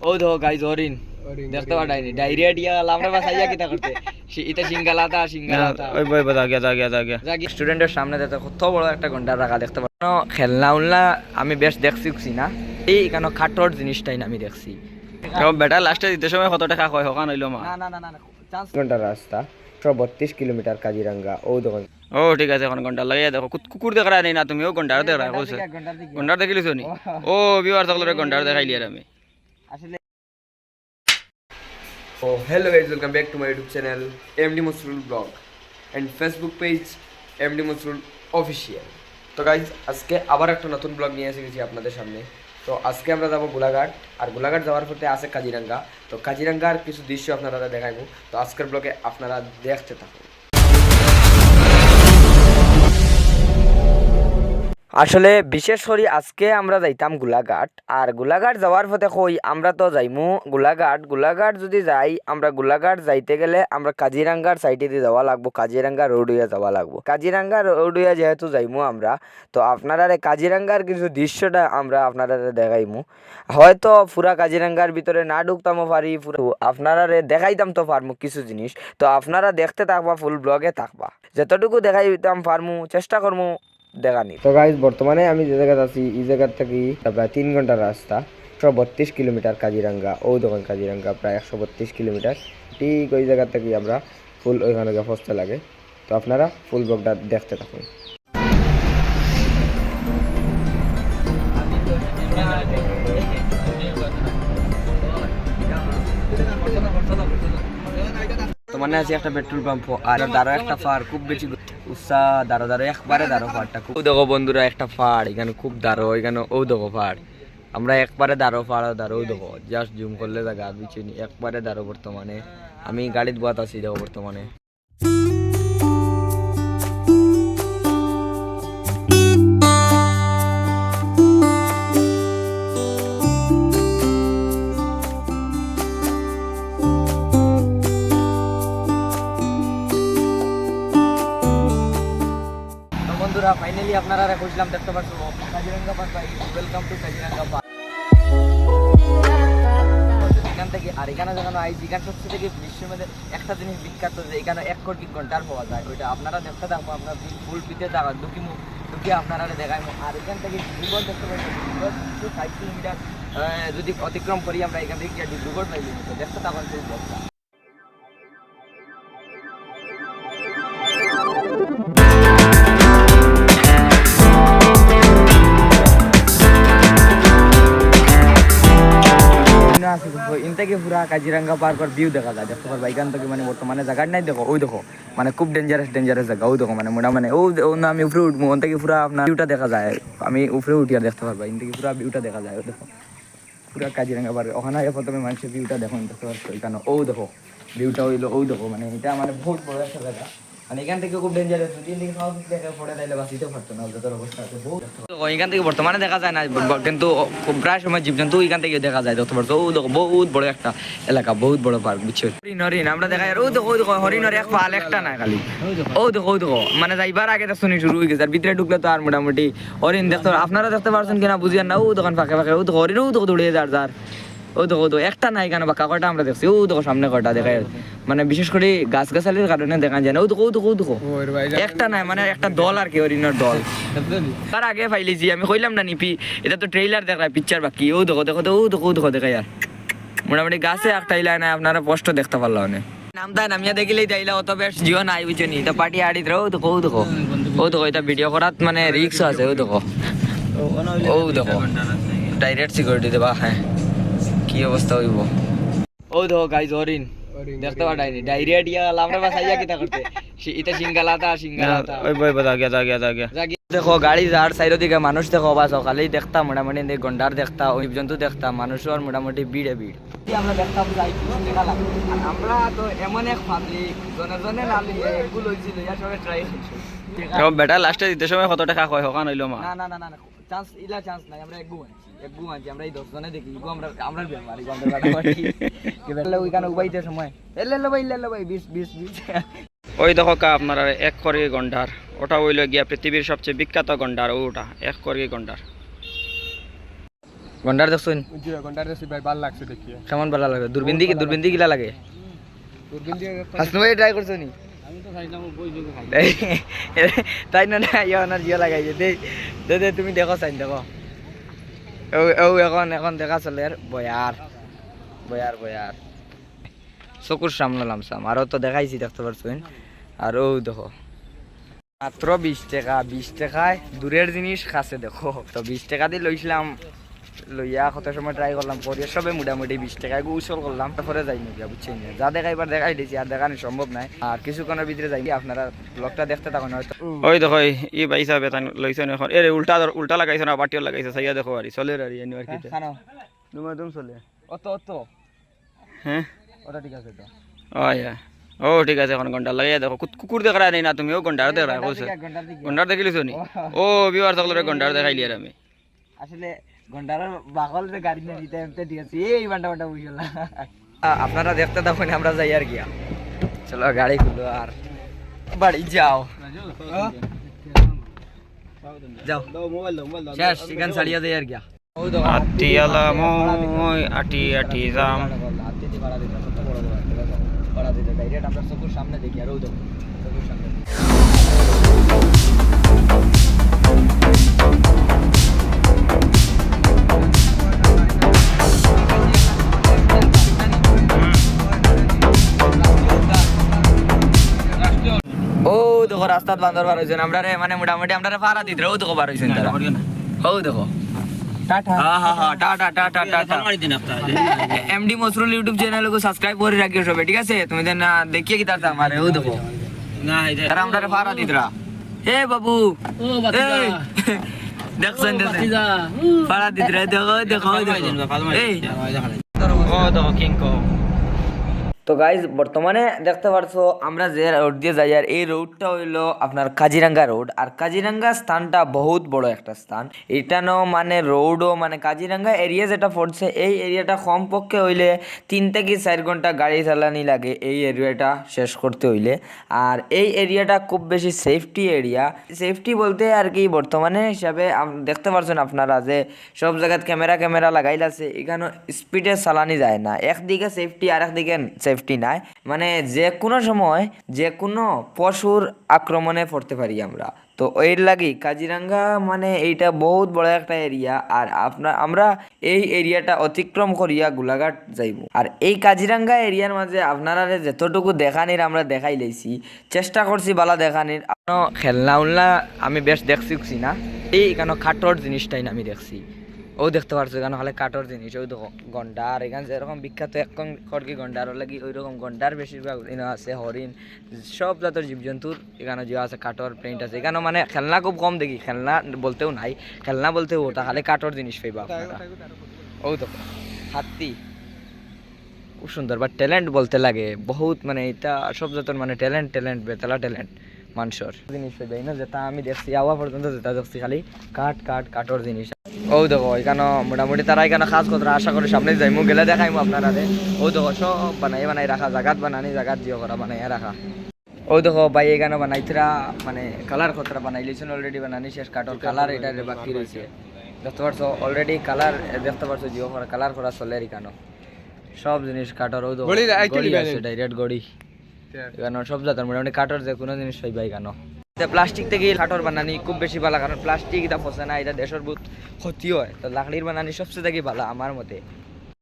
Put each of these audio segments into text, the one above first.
ও দেখো গাইজ হরিণ দেখতে পাঠাইনি ডায়রিয়া টিয়া গেল আমরা বাস আইয়া কিতা করতে সি- ইতা সিঙ্গালাতা সিঙ্গালাতা ওই বই বতা গিয়া যা গিয়া যা গিয়া স্টুডেন্টের সামনে দেখতে কত বড় একটা ঘণ্টা রাখা দেখতে পারো খেলনা উলনা আমি বেশ দেখছি না এই কেন খাটোর জিনিসটাই আমি দেখছি ও বেটা লাস্টে দিতে সময় কত টাকা কয় হকান হইল মা না না না না রাস্তা একশো বত্রিশ কিলোমিটার কাজিরাঙ্গা ও দোকান ও ঠিক আছে এখন ঘণ্টা লাগিয়ে দেখো কুকুর দেখা নেই না তুমি ও ঘণ্টার দেখা ঘণ্টার নি ও বিবার থাকলে ঘণ্টার দেখাইলি আর আমি আসলে ও hello guys welcome back to my YouTube channel MD Masrul blog and Facebook page MD Masrul official তো গাইজ আজকে আবার একটা নতুন ব্লগ নিয়ে এসে গেছি আপনাদের সামনে। তো আজকে আমরা যাব গোলাঘাট, আর গোলাঘাট যাওয়ার পথে আছে কাজিরাঙ্গা। তো কাজিরাঙ্গার কিছু দৃশ্য আপনারা দেখাইবো তো আজকের ব্লগে আপনারা দেখতে থাকুন। আসলে বিশেষ করে আজকে আমরা যাইতাম গোলাঘাট, আর গোলাঘাট যাওয়ার পথে কই আমরা তো যাইমু গোলাঘাট। গোলাঘাট যদি যাই, আমরা গোলাঘাট যাইতে গেলে আমরা কাজিরাঙ্গার সাইডে দিয়ে যাওয়া লাগবো, কাজিরাঙ্গা রোড হইয়া যাওয়া লাগবো। কাজিরাঙ্গা রোড হইয়া যেহেতু যাইমু আমরা, তো আপনারা কাজিরাঙ্গার কিছু দৃশ্যটা আমরা আপনারা দেখাইমু। হয়তো পুরা কাজিরাঙ্গার ভিতরে না ঢুকতামও পারি, পুরো আপনারা দেখাইতাম তো পারমু কিছু জিনিস। তো আপনারা দেখতে থাকবা ফুল ব্লগে থাকবা। যতটুকু দেখাইতাম পারমু, চেষ্টা করমু। দেখানি তো গাইজ বর্তমানে আমি যে জায়গাতে আছি এই জায়গার থেকে প্রায় তিন ঘণ্টার রাস্তা। একশো বত্রিশ কিলোমিটার কাজিরাঙ্গা ও দোকান কাজিরাঙ্গা প্রায় একশো বত্রিশ কিলোমিটার। ঠিক ওই জায়গা থেকে আমরা ফুল ওইখানে পৌঁছতে লাগে। তো আপনারা ফুল ব্লগটা দেখতে থাকুন। তোমার আছে একটা পেট্রোল পাম্প আর দাঁড়ো একটা ফার খুব বেশি উৎসাহ দাঁড়ো একবারে দাঁড়ো পাহাড়টা খুব দেখো বন্ধুরা, একটা পাহাড়, এখানে খুব দাঁড়ো এখানে ও দেখো পাহাড়। আমরা একবারে দাঁড়ো পাহাড় দাঁড়ো দেখো। জাস্ট জুম করলে দেখা বিচিনি একবারে দাঁড়ো বর্তমানে। আমি গাড়িত বাত আছি দেখো বর্তমানে। বন্ধুরা ফাইনালি আপনারা খুঁজলাম, দেখতে পাচ্ছ, Kaziranga park welcome to Kaziranga park একটা জিনিস এক কোটি পাওয়া যায়। ওইটা আপনারা দেখতে আপনার মুখ আর যদি অতিক্রম করি আমরা এখান থেকে দেখতে থাকুন থেকে পুরা কাজিরাঙ্গা পার্কের ভিউ দেখা যায়। দেখতে পারব এখান থেকে মানে বর্তমানে জায়গার নাই দেখো, ওই দেখো মানে খুব ডেঞ্জারাস ডেঞ্জারাস জায়গা, ওই দেখো মানে মোটা মানে ও না আমি উপরে উঠবো ওন থেকে পুরা আপনার ভিউটা দেখা যায়। আমি উপরে উঠি আর দেখতে পারবা এখান থেকে পুরা ভিউটা দেখা যায় দেখো। পুরা কাজিরাঙ্গা পার্ক ওখানে আগে প্রথমে মানুষের ভিউটা দেখো, দেখতে পারছ এখানে ও দেখো ভিউটা হইল, ওই দেখো মানে এটা মানে বহুত বড় একটা জায়গা। এখান থেকে খুব ডেঞ্জারাস যদি এদিকে খাওয়া দেখা পড়ে তাইলে বাঁচিতে পারতো না ওদের অবস্থা আছে বহুত এখান থেকে বর্তমানে দেখা যায় না কিন্তু প্রায় সময় জীবজন্তু এখান থেকে দেখা যায় দেখতে পারছ? দেখো বহুত বড় একটা এলাকা বহুত বড় পার্ক বুঝছ? হরিণ হরিণ আমরা দেখা যায় ও দেখো দেখো হরিণের এক পাল একটা না খালি। ও দেখো দেখো মানে যাইবার আগে দেখছ নি শুরু হয়ে গেছে আর ভিতরে ঢুকলে তো আর মোটামুটি হরিণ দেখতে আপনারা দেখতে পারছেন কিনা বুঝিয়ান না ও দোকান ফাঁকে ফাঁকে ও দেখো হরিণ ও দেখো দৌড়িয়ে যার যার। ও দেখো একটা নাই কেন বাঁকা কটা আমরা দেখছি? ও দেখো সামনে কটা দেখা। মানে বিশেষ করে গাছ গাছালির কারণে দেখা যায় না। ও দেখো ও দেখো ও দেখো একটা নাই মানে একটা দল আর কি হরিণের দল। তার আগে ফাইলিছি আমি কইলাম না নিপি এটা তো ট্রেইলার দেখায় পিকচার বাকি। ও দেখো দেখো তো ও দেখো ও দেখো দেখা যার মোটামুটি গাছে একটা ইলা নাই, আপনারা স্পষ্ট দেখতে পারল অনেক নামটা নামিয়া দেখিলেই তাইলা অত বেশ জিও নাই বুঝনি। এটা পার্টি আড়ি ও দেখো ও দেখো ও দেখো এটা ভিডিও করাত মানে রিক্স আছে ও দেখো ও দেখো ডাইরেক্ট সিকিউরিটি দেবা হ্যাঁ। কি অবস্থা হইব? ও দেখো গাইজ হরিণ দেখতে পাঠাইনি। ডায়রিয়া টিয়া গেল আমরা বাস আইয়া কিতা করতে? সি- ইতা সিঙ্গালাতা সিঙ্গালাতা ওই বই বতা গিয়া যা গিয়া যা গিয়া দেখো গাড়ি যার সাইড দিকে মানুষ দেখো বা সকালেই দেখতাম মোটামুটি গন্ডার দেখতাম ওই জন্তু দেখতাম মানুষের মোটামুটি ভিড়ে ভিড় আমরা দেখতাম যাই আমরা তো এমন এক পাবলিক জনে জনে নালি এগুলো হয়েছিল ইয়ার সবাই ট্রাই বেটা লাস্টে দিতে সময় কত টাকা কয় হকান হইল মা। না না না না চান্স ইলা চান্স নাই আমরা এক গু আনছি এক গু আমরা এই দশ জনে দেখি ইগো আমরা আমরা ব্যাপার ইগো আমরা ব্যাপার এবারে ওইখানে উবাইতে সময়। এলে লো ভাই এলে ভাই বিশ বিশ বিশ। ওই দেখো কা আপনারা এক করি গন্ডার। ওটা হইল গিয়া পৃথিবীর সবচেয়ে বিখ্যাত গন্ডার ওটা এক করি গন্ডার। গন্ডার দেখছুন? জি ঘণ্টার রেসি ভাই ভালো লাগছে দেখিয়ে। কেমন ভালো লাগে? দূরবীন দিকে দূরবীন দিকে গিলা লাগে? দূরবীন দিয়ে হাসনু ভাই ট্রাই করছ নি? তাই না না না জিও লাগাইছে দে দে, তুমি দেখো চাইন দেখো। ও এখন এখন দেখা চলে আর বয়ার বয়ার বয়ার চকুর সামনে লামসাম আরও তো দেখাইছি, দেখতে পারছেন আর ও দেখো। মাত্র বিশ টাকা, বিশ টাকায় দূরের জিনিস কাছে দেখো। তো বিশ টাকা দিয়ে লইছিলাম লইয়া কত সময় ট্রাই করলাম করে সবে মোটামুটি বিশ টাকায় উসল করলাম। তারপরে যাই নাকি বুঝছেন না? যা দেখা এবার দেখাই দিয়েছি আর দেখানো সম্ভব নাই। আর কিছুক্ষণের ভিতরে যাই আপনারা ব্লগটা দেখতে থাকুন হয়তো। ওই দেখো এই ই বাইসা বেতান লইছে না এখন। এরে উল্টা উল্টা লাগাইছে না বাটিও লাগাইছে সাইয়া দেখো আরি চলে রে এনি আর কিতে খানো। তুমি তুমি চলে। অত অত। হ্যাঁ? ওটা ঠিক আছে তো। ও ইয়া ও ঠিক আছে এখন ঘণ্টা লাগাইয়া দেখো। কুকুর দেখা নাই না তুমি ও ঘণ্টার দেখা ঘণ্টার দেখিলিছো নি? ও। বিবার থাকলে ঘণ্টার দেখাইলি আর আমি। আসলে ঘণ্টার বাকল গাড়ি দিতে এমতে এই বুঝল আপনারা দেখতে থাকুন আমরা যাই আর গিয়া চলো গাড়ি খুলো আর বাড়ি যাও। যাও। মোবাইল দাও মোবাইল দাও শেষ চিকেন ছাড়িয়ে দেয় আর গিয়া আটি আটি আটি যাম। সামনে দেখি আর ওই দেখো। ও দেখো রাস্তাত বান্দর বার হয়েছেন আমরা রে মানে মোটামুটি আমরা রে পাড়া দিতে ও দেখো বার হয়েছেন তারা। ও দেখো। Tata. Tata tata tata MD Masrul YouTube channel को সাবস্ক্রাইব করে রাখিও সবে ঠিক আছে? তুমি দেন না দেখিয়ে কি তার আমারে ও দেখো। তারা আমরা রে। পাড়া দিতরা হে বাবু দেখছেন পাড়া দিতরা দেখো দেখো দেখো এই দেখো কিংকো তো গাইজ বর্তমানে দেখতে পারছ, আমরা যে রোড দিয়ে যাই, আর এই রোডটা হইল আপনার কাজিরাঙ্গা রোড আর কাজিরাঙ্গা স্থানটা বহুত বড় একটা স্থান। এটানো মানে রোডও মানে কাজিরাঙ্গা এরিয়া যেটা পড়ছে, এই এরিয়াটা কমপক্ষে হইলে তিন থেকে চার ঘণ্টা গাড়ি চালানি লাগে এই এরিয়াটা শেষ করতে হইলে। আর এই এরিয়াটা খুব বেশি সেফটি এরিয়া সেফটি বলতে আর কি, বর্তমানে হিসাবে দেখতে পারছেন আপনারা যে সব জায়গায় ক্যামেরা ক্যামেরা লাগাইলাছে এখানে স্পিডে চালানি যায় না। একদিকে সেফটি আর একদিকে সেফটি নাই। মানে যে কোনো সময় যে কোনো পশুর আক্রমণে পড়তে পারি আমরা। তো এর লাগি কাজিরাঙ্গা মানে এইটা বহুত বড় একটা এরিয়া আর আপনার আমরা এই এরিয়াটা অতিক্রম করিয়া গোলাঘাট যাইব। আর এই কাজিরাঙ্গা এরিয়ার মাঝে আপনারা যতটুকু দেখানির আমরা দেখাই লাইছি, চেষ্টা করছি বালা দেখানির। খেলনা উলনা আমি বেশ দেখছি না। এই কেন খাটর জিনিসটাই আমি দেখছি। ও দেখতে পারছ এখানে হলে কাঠর জিনিস ওই দেখো গন্ডার এখানে যেরকম বিখ্যাত একদম খড়কি গন্ডার লাগি ওই রকম গন্ডার বেশিরভাগ আছে হরিণ সব জাতের জীবজন্তুর এখানে যে আছে কাঠর প্রিন্ট আছে। এখানে মানে খেলনা খুব কম দেখি খেলনা বলতেও নাই খেলনা বলতেও ওটা খালি কাঠর জিনিস পাইবা ও দেখো হাতি। খুব সুন্দর বা ট্যালেন্ট বলতে লাগে বহুত মানে এটা সব জাতের মানে ট্যালেন্ট ট্যালেন্ট বেতলা ট্যালেন্ট মানুষের জিনিস পাইবে না যেটা আমি দেখছি আওয়া পর্যন্ত যেটা দেখছি খালি কাঠ কাঠ কাঠর জিনিস। ও দেখো এখানে মোটামুটি তারা এখানে খাস কথা আশা করি সামনে যাইমু গেলে দেখাইমু আপনারা ও দেখো সব বানাই বানাই রাখা জাগাত বানানি জাগাত জিও করা বানাই রাখা। ও দেখো ভাই এখানে বানাইতরা মানে কালার কতটা বানাই লিছেন অলরেডি বানানি শেষ কাঠর কালার এটা বাকি রয়েছে দেখতে পারছ অলরেডি কালার দেখতে পারছ জিও করা কালার করা চলে এখানে। সব জিনিস কাঠর ও দেখো ডাইরেক্ট গড়ি। এখানে সব জাতের মোটামুটি কাঠর যে কোনো জিনিস পাইবা এখানে প্লাস্টিক থেকে কাঠর বানানি খুব বেশি ভালো, কারণ প্লাস্টিক এটা ফসে না, এটা দেশের বহুত ক্ষতি হয়। তো লাকড়ির বানানি সবচেয়ে থেকে ভালো আমার মতে।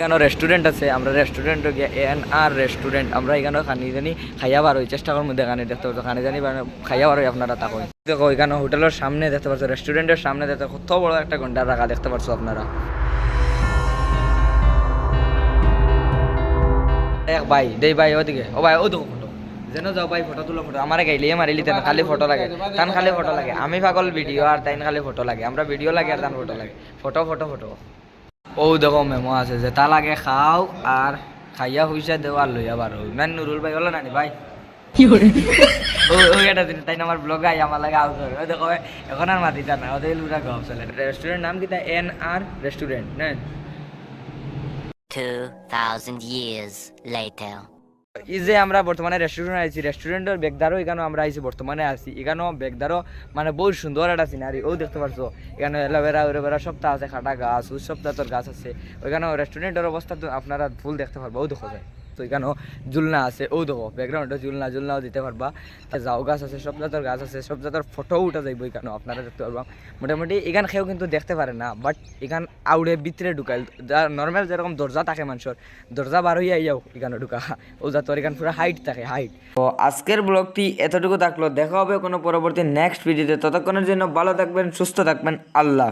এখানে রেস্টুরেন্ট আছে, আমরা রেস্টুরেন্ট গিয়ে এন আর রেস্টুরেন্ট আমরা এখানে খানি জানি খাইয়া বার চেষ্টা করব দেখানি দেখতে পাচ্ছ খানি জানি খাইয়া বার আপনারা, তা কই। দেখো, এখানে হোটেলের সামনে দেখতে পাচ্ছ রেস্টুরেন্টের সামনে দেখতে কত বড় একটা ঘণ্টার রাখা দেখতে পাচ্ছ আপনারা। এক ভাই, দেই ভাই, ওদিকে, ও ভাই, ও যেন যাও ভাই ফটো তুলো ফটো আমার গাইলে মারিলি তেন খালি ফটো লাগে। তান খালি ফটো লাগে। আমি পাগল ভিডিও আর তাইন খালি ফটো লাগে। আমরা ভিডিও লাগে আর তান ফটো লাগে। ফটো ফটো ফটো ও দেখো মেমো আছে যে তা লাগে খাও আর খাইয়া হইসা দেও আর লইয়া বার মানে নুরুল ভাই হলো নানি ভাই ও ও এটা দিন তাই আমার ব্লগ আই আমার লাগে আউট করে দেখো এখন আর মাতিটা না ওদের লুরা গপ চলে। রেস্টুরেন্ট নাম কি তা এন আর রেস্টুরেন্ট না? 2,000 years later. এই যে আমরা বর্তমানে রেস্টুরেন্ট আইছি রেস্টুরেন্টের বেগদারও এখানে আমরা আইছি, বর্তমানে আছি এখানেও বেগদারও মানে বহু সুন্দর একটা সিনারি ও দেখতে পারছ? এখানে এলোভেরা ওলোভেরা সপ্তাহ আছে, খাটা গাছ ওই সপ্তাহ তোর গাছ আছে। ওইখানে রেস্টুরেন্টের অবস্থা তো আপনারা ফুল দেখতে পারব ও দেখো যায়। তো এখানেও জুলনা আছে। ও দেখো ব্যাকগ্রাউন্ডে জুলনা জুলনাও দিতে পারবা। যাও, গাছ আছে, সব জাতের গাছ আছে, সব জাতের ফটো উঠা যাইব এখানেও আপনারা দেখতে পারবা। মোটামুটি এখান খেয়েও কিন্তু দেখতে পারে না বাট এখান আউড়ে ভিতরে ঢুকাইল। যা নর্মাল যেরকম দরজা থাকে মানুষের, দরজা বার হইয়া যাও এখানে ঢুকা। ও যা তোর এখান পুরো হাইট থাকে হাইট তো আজকের ব্লগটি এতটুকু থাকল, দেখা হবে কোনো পরবর্তী নেক্সট ভিডিওতে ততক্ষণের জন্য ভালো থাকবেন, সুস্থ থাকবেন, আল্লাহ